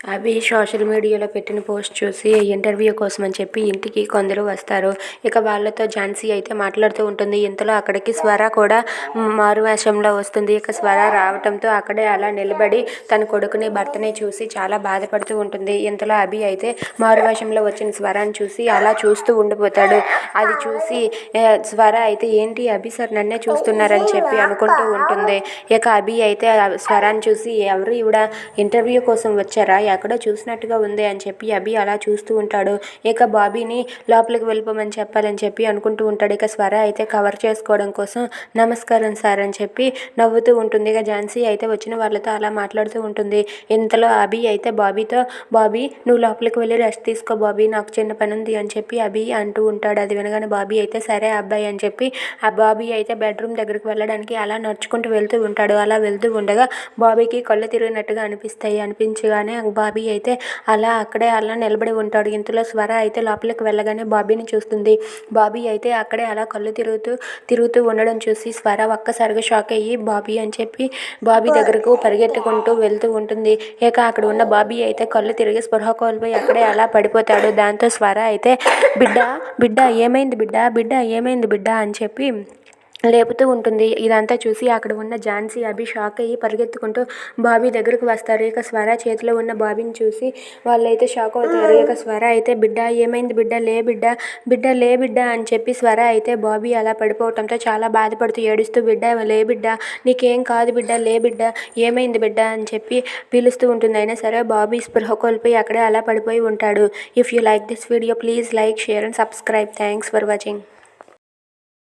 అవి సోషల్ మీడియాలో పెట్టిన పోస్ట్ చూసి ఇంటర్వ్యూ కోసం అని చెప్పి ఇంటికి కొందరు వస్తారు. ఇక వాళ్ళతో ఝాన్సీ అయితే మాట్లాడుతూ ఉంటుంది. ఇంతలో అక్కడికి స్వర కూడా మారువేషంలో వస్తుంది. ఇక స్వర రావటంతో అక్కడే అలా నిలబడి తన కొడుకుని భర్తని చూసి చాలా బాధపడుతూ ఉంటుంది. ఇంతలో అభి అయితే మారువేషంలో వచ్చిన స్వరాన్ని చూసి అలా చూస్తూ ఉండిపోతాడు. అది చూసి స్వర అయితే ఏంటి అభి సార్? నన్నే చూస్తున్నారని చెప్పి అనుకుంటూ ఉంటుంది. ఇక అభి అయితే స్వరాన్ని చూసి ఎవరు ఇవిడ ఇంటర్వ్యూ కోసం వచ్చారా? ఎక్కడో చూసినట్టుగా ఉంది అని చెప్పి అభి అలా చూస్తూ ఉంటాడు. ఇక బాబీని లోపలికి వెళ్ళిపోమని చెప్పాలని చెప్పి అనుకుంటూ ఉంటాడు. ఇక స్వర అయితే కవర్ చేసుకోవడం కోసం నమస్కారం సార్ అని చెప్పి నవ్వుతూ ఉంటుంది. ఇక ఝాన్సీ అయితే వచ్చిన వాళ్ళతో అలా మాట్లాడుతూ ఉంటుంది. ఇంతలో అభి అయితే బాబీతో బాబీ నువ్వు లోపలికి వెళ్ళి రెస్ట్ తీసుకో బాబీ నాకు చిన్న పని ఉంది అని చెప్పి అభి అంటూ ఉంటాడు. అది వినగానే బాబీ అయితే సరే అబ్బాయి అని చెప్పి ఆ బాబీ అయితే బెడ్రూమ్ దగ్గరికి వెళ్ళడానికి అలా నడుచుకుంటూ వెళ్తూ ఉంటాడు. అలా వెళ్తూ ఉండగా బాబీకి కళ్ళు తిరిగినట్టుగా అనిపిస్తాయి. అనిపించగానే బాబీ అయితే అలా అక్కడే అలా నిలబడి ఉంటాడు. ఇంతలో స్వర అయితే లోపలికి వెళ్ళగానే బాబీని చూస్తుంది. బాబీ అయితే అక్కడే అలా కళ్ళు తిరుగుతూ తిరుగుతూ ఉండడం చూసి స్వర ఒక్కసారిగా షాక్ అయ్యి బాబీ అని చెప్పి బాబీ దగ్గరకు పరిగెత్తుకుంటూ వెళ్తూ ఉంటుంది. ఇక అక్కడ ఉన్న బాబీ అయితే కళ్ళు తిరిగి స్పృహ కోల్పోయి అక్కడే అలా పడిపోతాడు. దాంతో స్వర అయితే బిడ్డ బిడ్డ ఏమైంది బిడ్డ? బిడ్డ ఏమైంది బిడ్డ? అని చెప్పి లేపుతూ ఉంటుంది. ఇదంతా చూసి అక్కడ ఉన్న ఝాన్సీ అభి షాక్ అయ్యి పరిగెత్తుకుంటూ బాబీ దగ్గరకు వస్తారు. ఇక స్వర చేతిలో ఉన్న బాబీని చూసి వాళ్ళైతే షాక్ అవుతారు. ఇక స్వర అయితే బిడ్డ ఏమైంది బిడ్డ? లే బిడ్డ బిడ్డ లే బిడ్డ అని చెప్పి స్వర అయితే బాబీ అలా పడిపోవటంతో చాలా బాధపడుతూ ఏడుస్తూ బిడ్డ లే బిడ్డ నీకేం కాదు బిడ్డ లే బిడ్డ ఏమైంది బిడ్డ అని చెప్పి పిలుస్తూ ఉంటుంది. అయినా సరే బాబీ స్పృహ కోల్పోయి అక్కడే అలా పడిపోయి ఉంటాడు. If you like this video please like share and subscribe thanks for watching